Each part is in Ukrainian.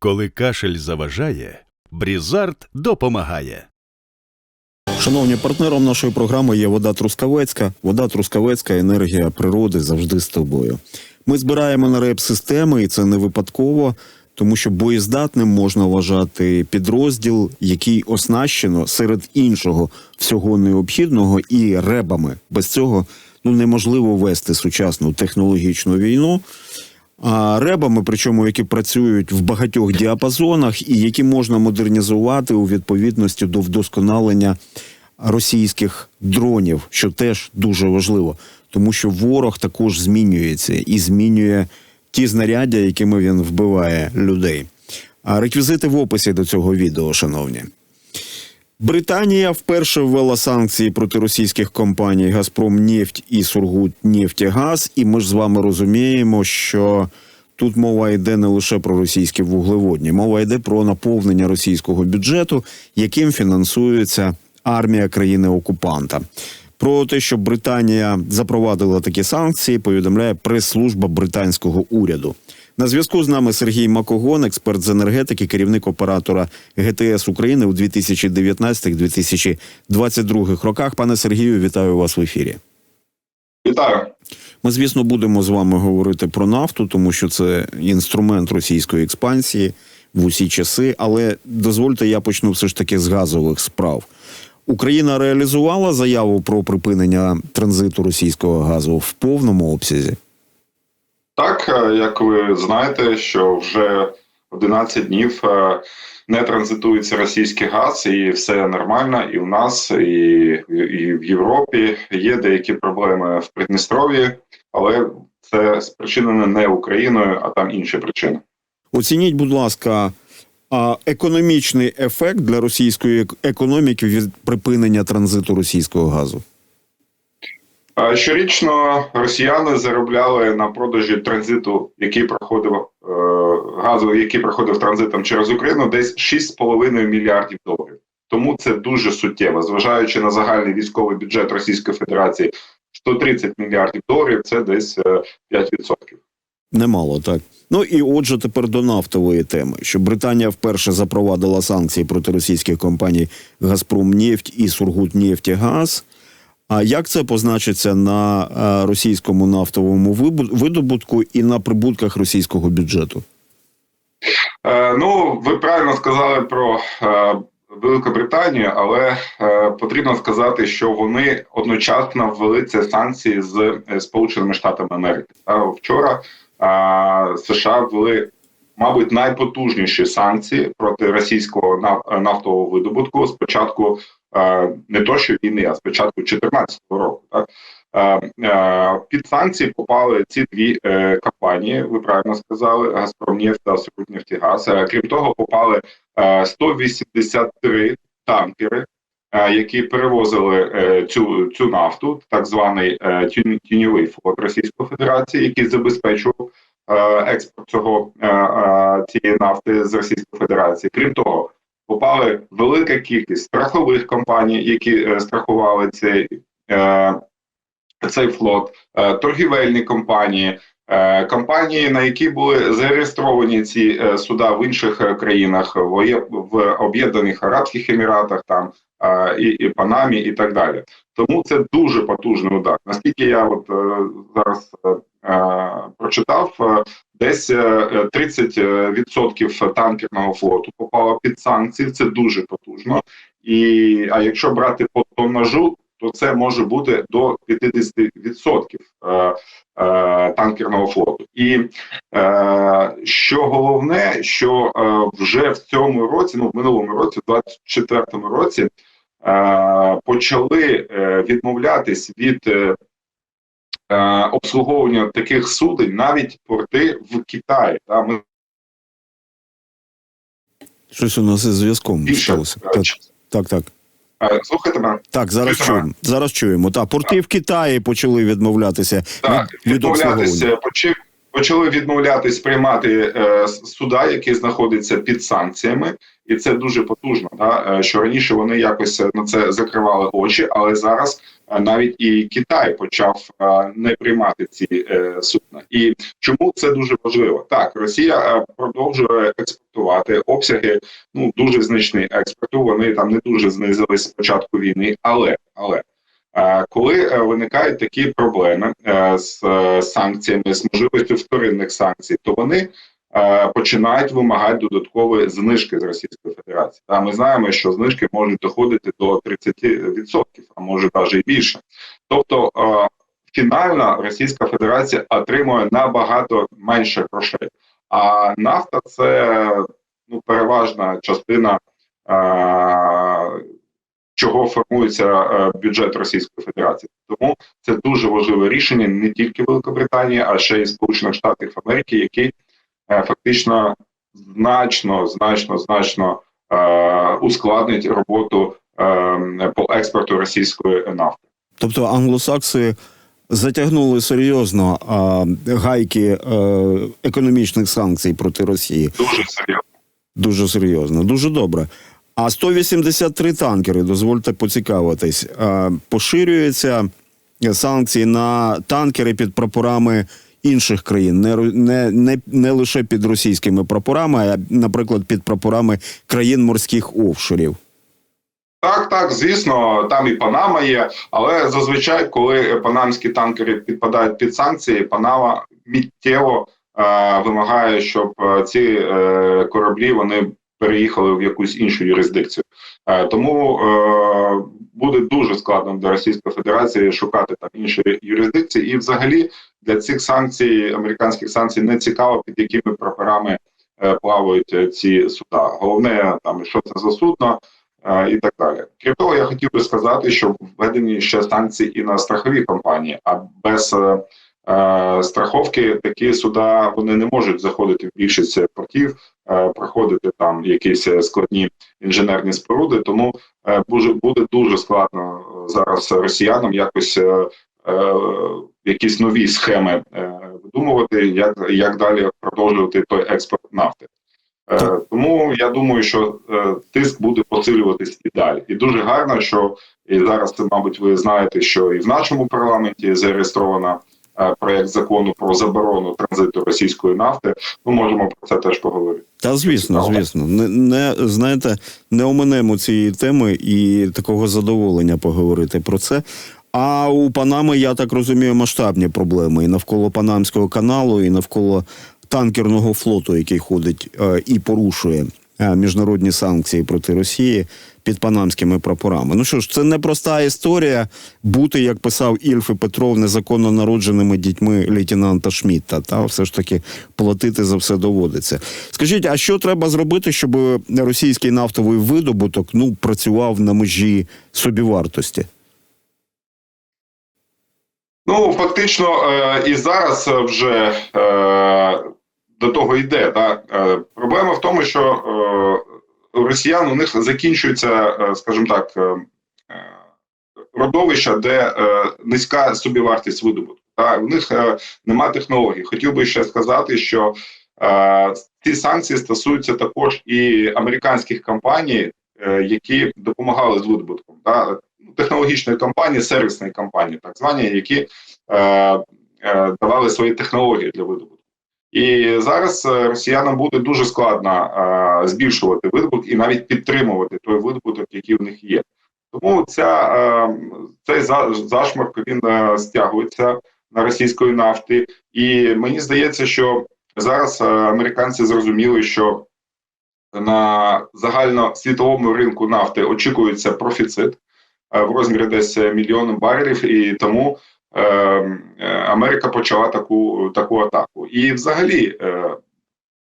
Коли кашель заважає, Брізард допомагає. Шановні партнером нашої програми є вода Трускавецька. Вода Трускавецька, енергія природи завжди з тобою. Ми збираємо на реп системи, і це не випадково, тому що боєздатним можна вважати підрозділ, який оснащено серед іншого всього необхідного і ребами. Без цього ну неможливо вести сучасну технологічну війну. Ребами, причому які працюють в багатьох діапазонах, і які можна модернізувати у відповідності до вдосконалення російських дронів, що теж дуже важливо, тому що ворог також змінюється і змінює ті знаряддя, якими він вбиває людей. А реквізити в описі до цього відео, шановні. Британія вперше ввела санкції проти російських компаній Газпром Нефть і Сургутнефтегаз. І ми ж з вами розуміємо, що тут мова йде не лише про російські вуглеводні, мова йде про наповнення російського бюджету, яким фінансується армія країни-окупанта. Про те, що Британія запровадила такі санкції, повідомляє прес-служба британського уряду. На зв'язку з нами Сергій Макогон, експерт з енергетики, керівник оператора ГТС України у 2019-2022 роках. Пане Сергію, вітаю вас в ефірі. Вітаю. Ми, звісно, будемо з вами говорити про нафту, тому що це інструмент російської експансії в усі часи. Але дозвольте, я почну все ж таки з газових справ. Україна реалізувала заяву про припинення транзиту російського газу в повному обсязі. Так, е, як ви знаєте, що вже 11 днів е, не транзитується російський газ, і все нормально. І в нас, і, і в Європі є деякі проблеми в Придністров'ї, але це спричинено не Україною, а там інші причини. Оцініть, будь ласка, економічний ефект для російської економіки від припинення транзиту російського газу. Е, Щорічно росіяни заробляли на продажі транзиту, який проходив е, газу, який проходив транзитом через Україну, десь 6,5 мільярдів доларів. Тому це дуже суттєво, зважаючи на загальний військовий бюджет Російської Федерації 130 мільярдів доларів. Це десь е, 5%. Немало так. Ну і отже, тепер до нафтової теми, що Британія вперше запровадила санкції проти російських компаній Газпромнефть і Сургутнефтегаз. А як це позначиться на е, російському нафтовому видобутку і на прибутках російського бюджету? Е, ну, ви правильно сказали про е, Велику Британію, але потрібно сказати, що вони одночасно ввели ці санкції з Сполученими Штатами Америки. Вчора США ввели, мабуть, найпотужніші санкції проти російського нафтового видобутку з початку е, не то що війни, а з початку 2014 року. Так? Е, е, Під санкції попали ці дві компанії. Ви правильно сказали: Газпромнефть та Сургутнефтегаз. Е, Крім того, попали е, 183 танкери, які перевозили цю цю нафту, так званий тіньовий флот Російської Федерації, який забезпечував експорт цього е, е, цієї нафти з Російської Федерації. Крім того, попали велика кількість страхових компаній, які е, страхували цей. е, цей флот, е, торгівельні компанії, е, компанії, на які були зареєстровані ці е, суда в інших е, країнах, в Об'єднаних Арабських Еміратах, там е, і, і Панамі, і так далі. Тому це дуже потужний удар. Наскільки я от е, зараз е, е, прочитав, десь е, 30% танкерного флоту попало під санкції. Це дуже потужно. І а якщо брати по тоннажу, то це може бути до 50% е, е, танкерного флоту. І е, що головне, що вже в цьому році, ну в минулому році, в 24-му році, почали відмовлятись від обслуговування таких суден навіть порти в Китаї. Ми Щось у нас із зв'язком сталося. Так, так, так. Слухайте мене. Так, зараз мене? чуємо. Зараз чуємо. Так, порти в Китаї почали відмовлятися Так, від, від відмовлятися почав почали відмовлятись приймати е, суда, які знаходяться під санкціями, і це дуже потужно. Да? е, Що раніше вони якось на це закривали очі, але зараз е, навіть і Китай почав е, не приймати ці е, судна. І чому це дуже важливо? Так, Росія е, продовжує експортувати обсяги. Ну дуже значний експорту. Вони там не дуже знизились з початку війни, але але. Коли е, виникають такі проблеми е, з е, санкціями, з можливістю вторинних санкцій, то вони починають вимагати додаткової знижки з Російської Федерації. Та ми знаємо, що знижки можуть доходити до 30%, а може навіть і більше. Тобто фінально Російська Федерація отримує набагато менше грошей. А нафта це ну переважна частина. Чого формується е, бюджет Російської Федерації, тому це дуже важливе рішення не тільки Великобританії, а ще й Сполучених Штатів Америки, які е, фактично значно, значно, значно е, ускладнить роботу по експорту російської нафти. Тобто англосакси затягнули серйозно а, гайки е, економічних санкцій проти Росії. Дуже серйозно. Дуже серйозно, дуже добре. А 183 танкери, дозвольте поцікавитись, поширюються санкції на танкери під прапорами інших країн, не, не, не, не лише під російськими прапорами, а, наприклад, під прапорами країн морських офшорів. Так, так, звісно, там і Панама є, але зазвичай, коли панамські танкери підпадають під санкції, Панама миттєво е, вимагає, щоб е, ці е, кораблі вони переїхали в якусь іншу юрисдикцію. Е, тому е, буде дуже складно для Російської Федерації шукати там інші юрисдикції, і взагалі для цих санкцій, американських санкцій, не цікаво, під якими прапорами е, плавають ці суда. Головне там що це за судно і так далі. Крім того, я хотів би сказати, що введені ще санкції і на страхові компанії, а без е, страховки такі суда вони не можуть заходити в більшість портів, проходити там якісь складні інженерні споруди. Тому е, буде, дуже складно е, зараз росіянам якось. Е, е, Якісь нові схеми е, видумувати, як, як далі продовжувати той експорт нафти. Е, тому я думаю, що е, тиск буде посилюватись і далі. І дуже гарно, що і зараз це, мабуть, ви знаєте, що і в нашому парламенті зареєстровано е, проект закону про заборону транзиту російської нафти. Ми можемо про це теж поговорити. Та звісно, звісно. Не, не знаєте, не оминемо цієї теми і такого задоволення поговорити про це. А у Панами, я так розумію, масштабні проблеми і навколо Панамського каналу, і навколо танкерного флоту, який ходить е, і порушує е, міжнародні санкції проти Росії під панамськими прапорами. Ну що ж, це непроста історія бути, як писав Ільф і Петров, незаконно народженими дітьми лейтенанта Шмідта. Та все ж таки платити за все доводиться. Скажіть, а що треба зробити, щоб російський нафтовий видобуток ну працював на межі собівартості? Ну фактично, е, і зараз вже е, до того йде. Да? Е, проблема в тому, що росіян у них закінчується, е, скажімо так, е, е, родовища, де низька собівартість видобутку. Та? У них нема технологій. Хотів би ще сказати, що ці санкції стосуються також і американських компаній, які допомагали з видобутком. Та? Технологічної компанії, сервісної компанії, так звані, які давали свої технології для видобутку. І зараз е, росіянам буде дуже складно е, збільшувати видобуток і навіть підтримувати той видобуток, який в них є. Тому ця, е, цей за- зашморк він е, стягується на російської нафти. І мені здається, що зараз е, американці зрозуміли, що на загальносвітовому ринку нафти очікується профіцит е, в розмірі десь мільйону барелів, і тому Америка почала таку таку атаку. І взагалі, е,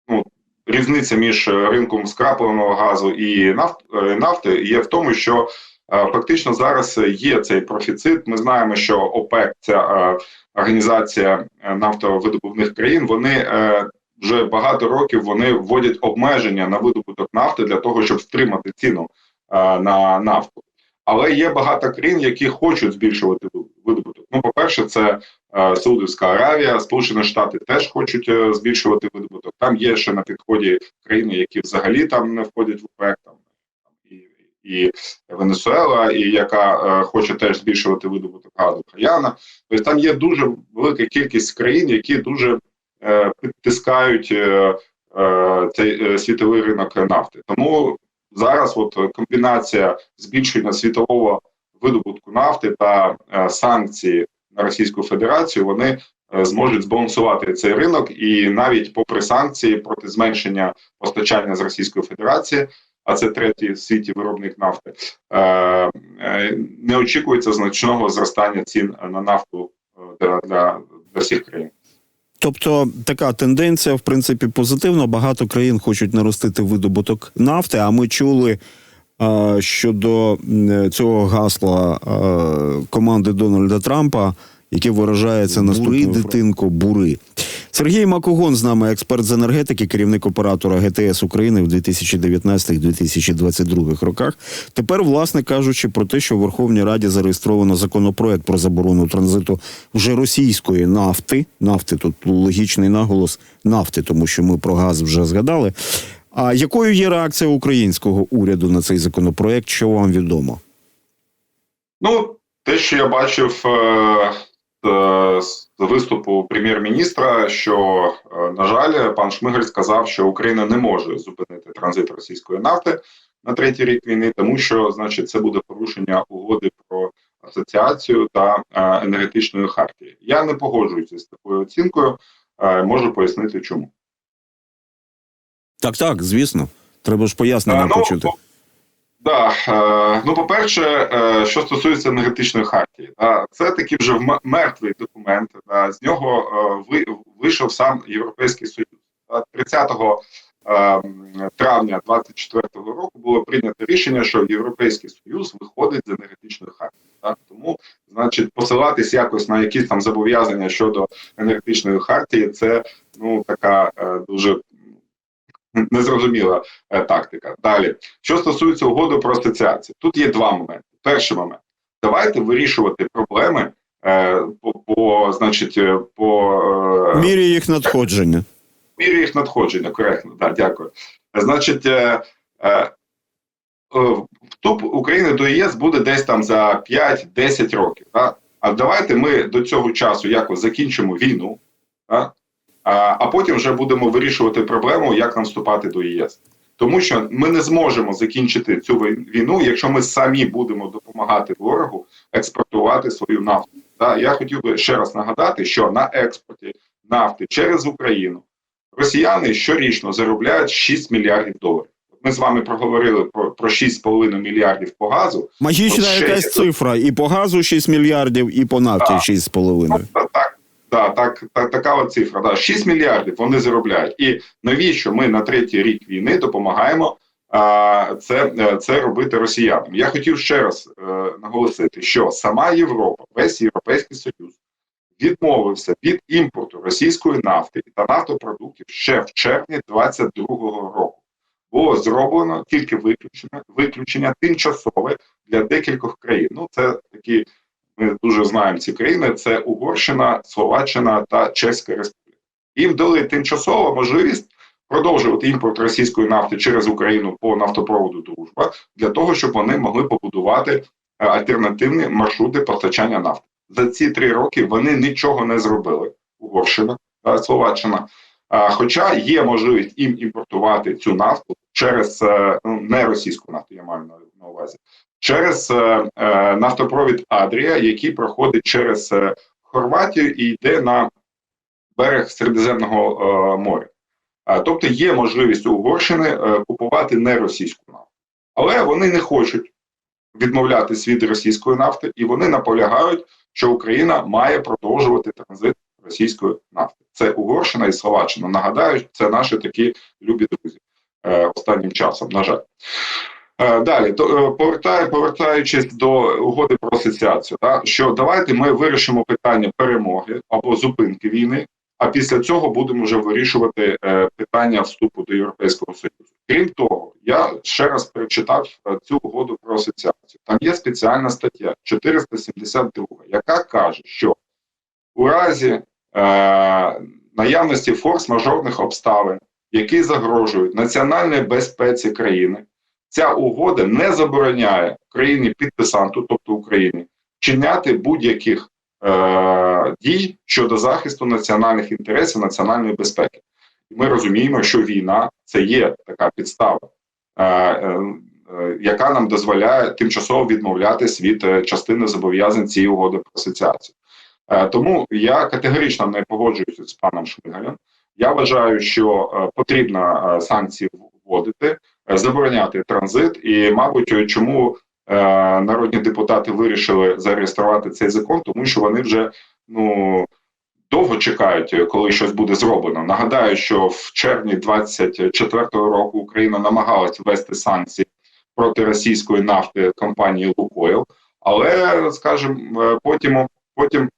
ну, різниця між ринком скрапленого газу і е, нафти є в тому, що е, фактично зараз є цей профіцит. Ми знаємо, що ОПЕК, ця е, організація е, нафтовидобувних країн, вони е, вже багато років вони вводять обмеження на видобуток нафти для того, щоб стримати ціну е, на нафту. Але є багато країн, які хочуть збільшувати видобуток. Ну, по-перше, це е, Саудівська Аравія, Сполучені Штати теж хочуть е, збільшувати видобуток. Там є ще на підході країни, які взагалі там не входять в ОПЕК, там і, і Венесуела, і яка е, хоче теж збільшувати видобуток газу Гаяна. Тобто там є дуже велика кількість країн, які дуже е, підтискають е, е, цей е, світовий ринок нафти. Тому зараз от е, комбінація збільшення світового видобутку нафти та е, санкції на Російську Федерацію вони е, зможуть збалансувати цей ринок, і навіть попри санкції проти зменшення постачання з Російської Федерації, а це третій в світі виробник нафти, е, не очікується значного зростання цін на нафту для, для, для всіх країн. Тобто така тенденція, в принципі, позитивна. Багато країн хочуть наростити видобуток нафти. А ми чули щодо цього гасла команди Дональда Трампа, яке виражається наступною Бури, дитинко бури. Сергій Макогон з нами, експерт з енергетики, керівник оператора ГТС України в 2019-2022 роках. Тепер, власне кажучи, про те, що в Верховній Раді зареєстровано законопроект про заборону транзиту вже російської нафти. Нафти тут логічний наголос нафти, тому що ми про газ вже згадали. А якою є реакція українського уряду на цей законопроект? Що вам відомо? Ну, те, що я бачив е, е, з виступу прем'єр-міністра, що, е, на жаль, пан Шмигаль сказав, що Україна не може зупинити транзит російської нафти на третій рік війни, тому що, значить, це буде порушення угоди про асоціацію та енергетичної хартії. Я не погоджуюся з такою оцінкою. Можу пояснити, чому. Так, так, звісно. Треба ж пояснення Е, ну, почути. Да, е, ну по-перше, е, що стосується енергетичної хартії, да, це такий вже мертвий документ. Да, з нього е, ви, вийшов сам Європейський Союз. Да, 30 е, травня 24 року було прийнято рішення, що Європейський Союз виходить з енергетичної хартії. Да, тому, значить, посилатись якось на якісь там зобов'язання щодо енергетичної хартії, це ну така е, дуже незрозуміла е, тактика. Далі, що стосується угоди про асоціацію, тут є два моменти. Перший момент: давайте вирішувати проблеми е, по, по значить, е, по е, Мірі їх надходження. мірі їх надходження. Коректно, да, дякую. Значить, е, е, вступ України до ЄС буде десь там за 5-10 років. Да? А давайте ми до цього часу якось закінчимо війну, да? А, потім вже будемо вирішувати проблему, як нам вступати до ЄС. Тому що ми не зможемо закінчити цю війну, якщо ми самі будемо допомагати ворогу експортувати свою нафту. Да? Я хотів би ще раз нагадати, що на експорті нафти через Україну росіяни щорічно заробляють 6 мільярдів доларів. Ми з вами проговорили про, про 6,5 мільярдів по газу. Магічна якась є. цифра. І по газу 6 мільярдів, і по нафті Так. 6,5. Ну, та- так, да, так, так, така от цифра. Да, 6 мільярдів вони заробляють. І навіщо ми на третій рік війни допомагаємо а, це, е, це робити росіянам? Я хотів ще раз е, наголосити, що сама Європа, весь Європейський Союз відмовився від імпорту російської нафти та нафтопродуктів ще в червні 22-го року. Було зроблено тільки виключення, виключення тимчасове для декількох країн. Ну, це такі ми дуже знаємо ці країни: це Угорщина, Словаччина та Чеська Республіка. Їм дали тимчасову можливість продовжувати імпорт російської нафти через Україну по нафтопроводу Дружба для того, щоб вони могли побудувати е, альтернативні маршрути постачання нафти. За ці три роки вони нічого не зробили. Угорщина та Словаччина. Хоча є можливість їм імпортувати цю нафту через е, ну, не російську нафту, я маю на, на увазі, через е, е, нафтопровід Адрія, який проходить через е, Хорватію і йде на берег Середземного моря. Тобто є можливість Угорщини купувати не російську нафту, але вони не хочуть відмовлятися від російської нафти, і вони наполягають, що Україна має продовжувати транзит російської нафти. Це Угорщина і Словаччина. Нагадаю, це наші такі любі друзі останнім часом. На жаль. Е, Далі то е, повертаю, повертаючись до угоди про асоціацію, да, що давайте ми вирішимо питання перемоги або зупинки війни, а після цього будемо вже вирішувати е, питання вступу до Європейського Союзу. Крім того, я ще раз перечитав цю угоду про асоціацію. Там є спеціальна стаття 472, яка каже, що у разі е, наявності форс-мажорних обставин, які загрожують національній безпеці країни, ця угода не забороняє країні підписанту, тобто Україні, вчиняти будь-яких е, дій щодо захисту національних інтересів національної безпеки. І ми розуміємо, що війна це є така підстава, е, е, яка нам дозволяє тимчасово відмовлятись від е, частини зобов'язань цієї угоди про асоціацію. Е, тому я категорично не погоджуюся з паном Шмигалем. Я вважаю, що потрібно санкції вводити, е, забороняти транзит, і, мабуть, чому е, народні депутати вирішили зареєструвати цей закон, тому що вони вже ну довго чекають, коли щось буде зроблено. Нагадаю, що в червні 24-го року Україна намагалась ввести санкції проти російської нафти компанії Лукойл, але скажімо, е, потім потім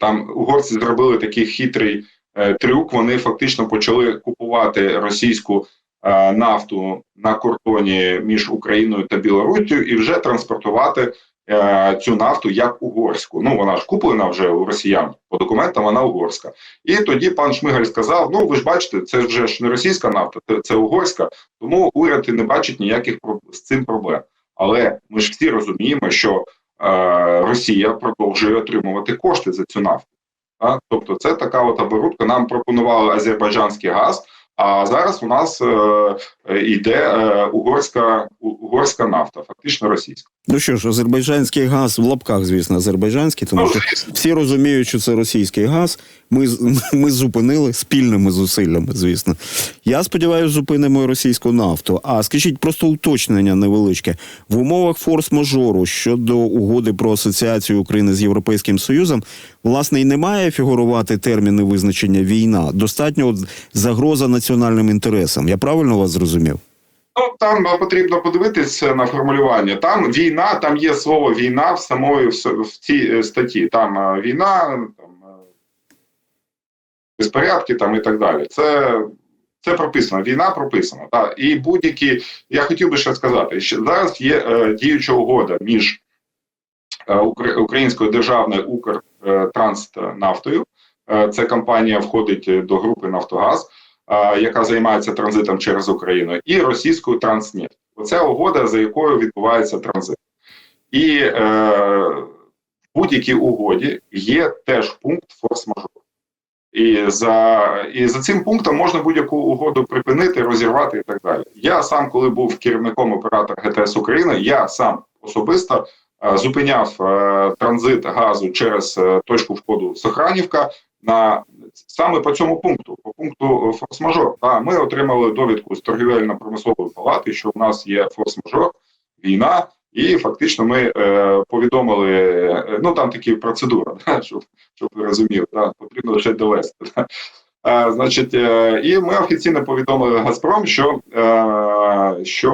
там угорці зробили такий хитрий трюк. Вони фактично почали купувати російську е, нафту на кордоні між Україною та Білоруссю і вже транспортувати е, цю нафту як угорську. Ну вона ж куплена вже у росіян по документам. Вона угорська. І тоді пан Шмигаль сказав: Ну ви ж бачите, це вже ж не російська нафта, це, це угорська. Тому уряд і не бачить ніяких з цим проблем. Але ми ж всі розуміємо, що е, Росія продовжує отримувати кошти за цю нафту. Тобто, це така от оборудка. Нам пропонували азербайджанський газ, а зараз у нас е, е, йде е, угорська, угорська нафта, фактично російська. Ну що ж, азербайджанський газ в лапках, звісно, азербайджанський, тому що всі розуміють, що це російський газ. Ми, ми зупинили спільними зусиллями, звісно. Я сподіваюся, зупинимо російську нафту. А скажіть, просто уточнення невеличке. В умовах форс-мажору щодо угоди про асоціацію України з Європейським Союзом, власне, і не має фігурувати терміни визначення війна. Достатньо загроза національним інтересам. Я правильно вас зрозумів? Ну там потрібно подивитися на формулювання. Там війна, там є слово війна в самої в, цій е, статті. Там е, війна, там е, безпорядки там і так далі. Це, це прописано. Війна прописана. Так. І будь-які, я хотів би ще сказати, що зараз є е, діюча угода між е, українською державною Укртранснафтою. Е, Це компанія входить до групи Нафтогаз яка займається транзитом через Україну, і російською Транснефть. Оце угода, за якою відбувається транзит. І е, в будь-якій угоді є теж пункт форс-мажор. І за, і за цим пунктом можна будь-яку угоду припинити, розірвати і так далі. Я сам, коли був керівником оператора ГТС України, я сам особисто е, зупиняв е, транзит газу через е, точку входу Сохранівка на саме по цьому пункту, по пункту е, форс-мажор. Да, ми отримали довідку з торгівельно-промислової палати, що в нас є форс-мажор, війна, і фактично ми е, повідомили. е, Ну там такі процедури, да, щоб, щоб ви розуміли, да, потрібно лише довести. Да. Значить, е, і ми офіційно повідомили Газпром, що, е, що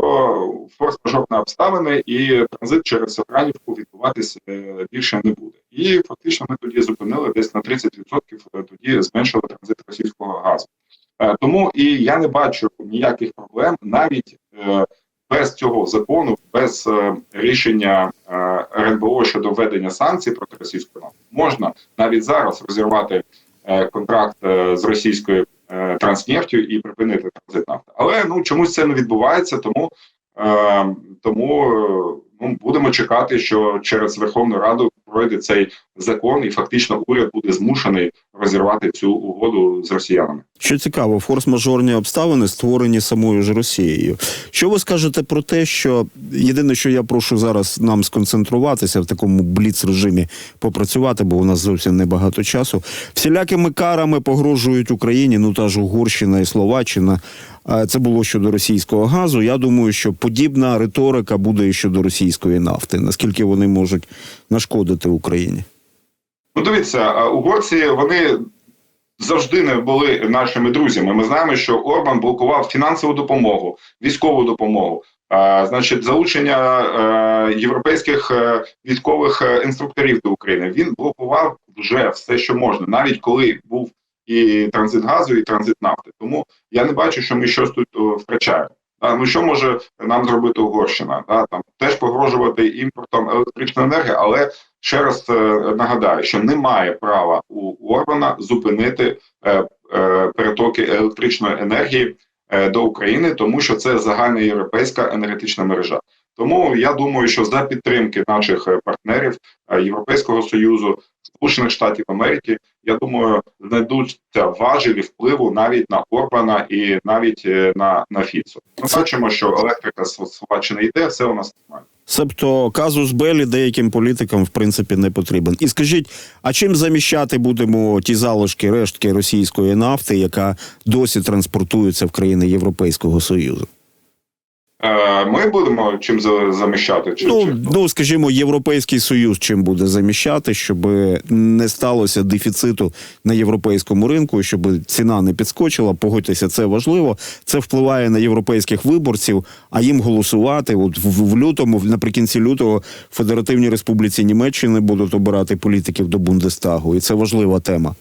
форс-мажорні обставини і транзит через Сохранівку відбуватися е, більше не буде. І фактично ми тоді зупинили десь на 30% е, тоді зменшили транзит російського газу. Тому і я не бачу ніяких проблем навіть без цього закону, без рішення РНБО щодо введення санкцій проти російської нафти. Можна навіть зараз розірвати контракт е, з російською е, транснефтю і припинити транзит нафти. Але ну чомусь це не відбувається, тому, е, тому е, будемо чекати, що через Верховну Раду пройде цей закон, і фактично уряд буде змушений розірвати цю угоду з росіянами. Що цікаво, форс-мажорні обставини створені самою ж Росією. Що ви скажете про те, що єдине, що я прошу зараз нам сконцентруватися в такому бліц режимі попрацювати, бо у нас зовсім небагато часу. Всілякими карами погрожують Україні, ну та ж Угорщина і Словаччина. А Це було щодо російського газу. Я думаю, що подібна риторика буде і щодо російської нафти. Наскільки вони можуть нашкодити Україні? Ну, дивіться, угорці вони завжди не були нашими друзями. Ми знаємо, що Орбан блокував фінансову допомогу, військову допомогу. А, значить, залучення е, європейських е, військових е, інструкторів до України. Він блокував вже все, що можна, навіть коли був і транзит газу, і транзит нафти. Тому я не бачу, що ми щось тут втрачаємо. Ну що може нам зробити Угорщина? Да, там теж погрожувати імпортом електричної енергії, але ще раз е, нагадаю, що немає права у Орбана зупинити е, е, перетоки електричної енергії до України, тому що це загальноєвропейська енергетична мережа. Тому я думаю, що за підтримки наших е, партнерів е, Європейського союзу, Сполучених Штатів Америки, я думаю, знайдуться важелі впливу навіть на Орбана і навіть е, на, на Фіцо. Ми бачимо, що електрика з Словаччини йде, все у нас нормально. Себто казус Белі деяким політикам в принципі не потрібен. І скажіть, а чим заміщати будемо ті залишки рештки російської нафти, яка досі транспортується в країни Європейського Союзу? Е, Ми будемо чим за- заміщати чи, Ну, чи ну скажімо, Європейський Союз чим буде заміщати, щоб не сталося дефіциту на європейському ринку, щоб ціна не підскочила. Погодьтеся, це важливо. Це впливає на європейських виборців, а їм голосувати. От в, в лютому, наприкінці лютого, в Федеративній Республіці Німеччини будуть обирати політиків до Бундестагу, і це важлива тема.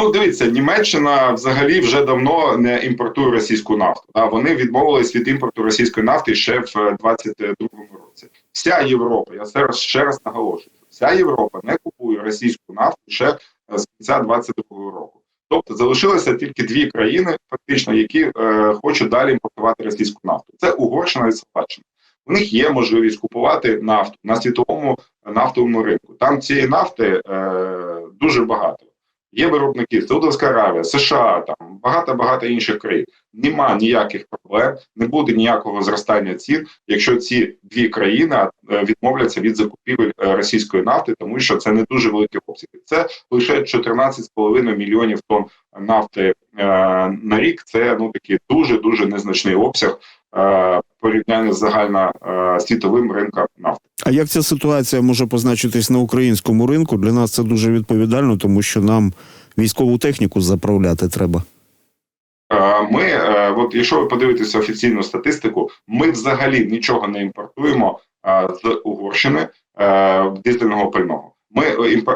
Ну, дивіться, Німеччина взагалі вже давно не імпортує російську нафту. Да? Вони відмовились від імпорту російської нафти ще в 22-му році. Вся Європа, я ще раз ще раз наголошую, вся Європа не купує російську нафту ще з кінця 22-го року. Тобто залишилося тільки дві країни, фактично, які е, хочуть далі імпортувати російську нафту. Це Угорщина і Словаччина. У них є можливість купувати нафту на світовому нафтовому ринку. Там цієї нафти е, дуже багато. Є виробники Саудовська Аравія, США, там багато багато інших країн. Нема ніяких проблем, не буде ніякого зростання цін, якщо ці дві країни е, відмовляться від закупівель е, російської нафти, тому що це не дуже великі обсяги. Це лише 14,5 мільйонів тонн нафти е, на рік. Це ну такий дуже дуже незначний обсяг порівняння з загально світовим ринком нафти. А як ця ситуація може позначитись на українському ринку? Для нас це дуже відповідально, тому що нам військову техніку заправляти треба. Е, Ми, е, от якщо ви подивитеся офіційну статистику, ми взагалі нічого не імпортуємо е, з Угорщини дизельного пального. Ми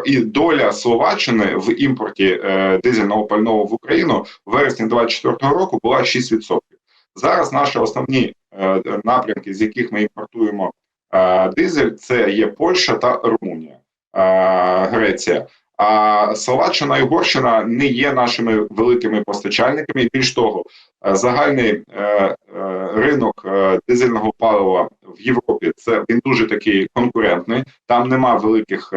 і доля Словаччини в імпорті дизельного пального в Україну в вересні 2024 року була 6%. Зараз наші основні напрямки, з яких ми імпортуємо дизель, це є Польща та Румунія, Греція. А Словаччина і Угорщина не є нашими великими постачальниками. Більш того, е, загальний е, е, ринок дизельного палива в Європі це він дуже такий конкурентний. Там нема великих,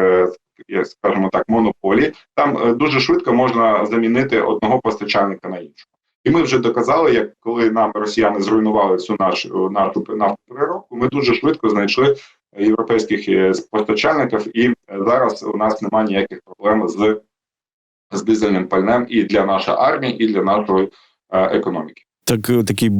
скажімо так, монополій. Там дуже швидко можна замінити одного постачальника на іншого. І ми вже доказали, як коли нам росіяни зруйнували всю нашу нафтопереробку, ми дуже швидко знайшли європейських е, постачальників, і зараз у нас немає ніяких проблем з, з дизельним пальнем і для нашої армії, і для нашої е, економіки. Так, е, такий,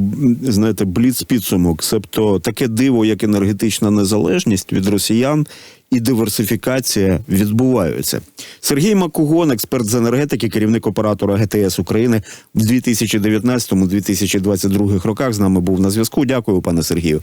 знаєте, бліц підсумок. Себто таке диво, як енергетична незалежність від росіян і диверсифікація відбуваються. Сергій Макугон, експерт з енергетики, керівник оператора ГТС України в 2019-2022 роках. З нами був на зв'язку. Дякую, пане Сергію.